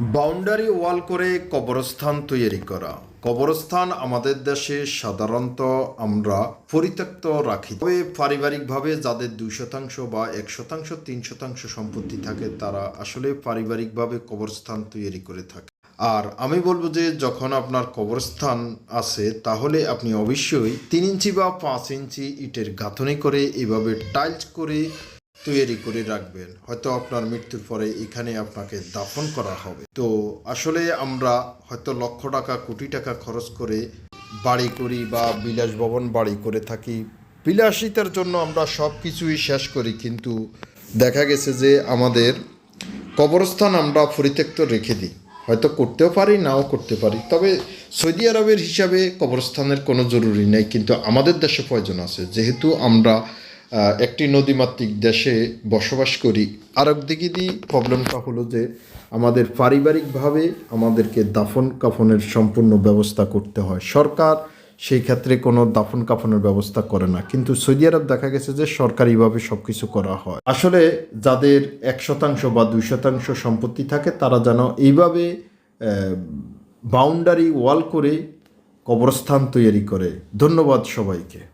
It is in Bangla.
বাউন্ডারি ওয়াল করে কবরস্থান তৈরি করা। কবরস্থান আমাদের দেশে সাধারণত আমরা পরিত্যক্ত রাখি। তবে পারিবারিকভাবে যাদের দুই শতাংশ বা এক শতাংশ, তিন শতাংশ সম্পত্তি থাকে, তারা আসলে পারিবারিকভাবে কবরস্থান তৈরি করে থাকে। আর আমি বলব যে, যখন আপনার কবরস্থান আছে, তাহলে আপনি অবশ্যই তিন ইঞ্চি বা পাঁচ ইঞ্চি ইটের গাঁথনি করে এভাবে টাইলস করে তৈরি করে রাখবেন। হয়তো আপনার মৃত্যুর পরে এখানে আপনাকে দাফন করা হবে। তো আসলে আমরা হয়তো লক্ষ টাকা, কোটি টাকা খরচ করে বাড়ি করি বা বিলাস ভবন বাড়ি করে থাকি। বিলাসিতার জন্য আমরা সব কিছুই শেষ করি, কিন্তু দেখা গেছে যে আমাদের কবরস্থান আমরা পরিত্যক্ত রেখে দিই। হয়তো করতেও পারি, নাও করতে পারি। তবে সৌদি আরবের হিসাবে কবরস্থানের কোনো জরুরি নেই, কিন্তু আমাদের দেশে প্রয়োজন আছে। যেহেতু আমরা একটি নদীমাতৃক দেশে বসবাস করি। আর একদিকে দিয়ে প্রবলেমটা হলো যে, আমাদের পারিবারিকভাবে আমাদেরকে দাফন কাফনের সম্পূর্ণ ব্যবস্থা করতে হয়। সরকার সেই ক্ষেত্রে কোনো দাফন কাফনের ব্যবস্থা করে না। কিন্তু সৌদি আরব দেখা গেছে যে, সরকারিভাবে সব কিছু করা হয়। আসলে যাদের এক শতাংশ বা দুই শতাংশ সম্পত্তি থাকে, তারা যেন এইভাবে বাউন্ডারি ওয়াল করে কবরস্থান তৈরি করে। ধন্যবাদ সবাইকে।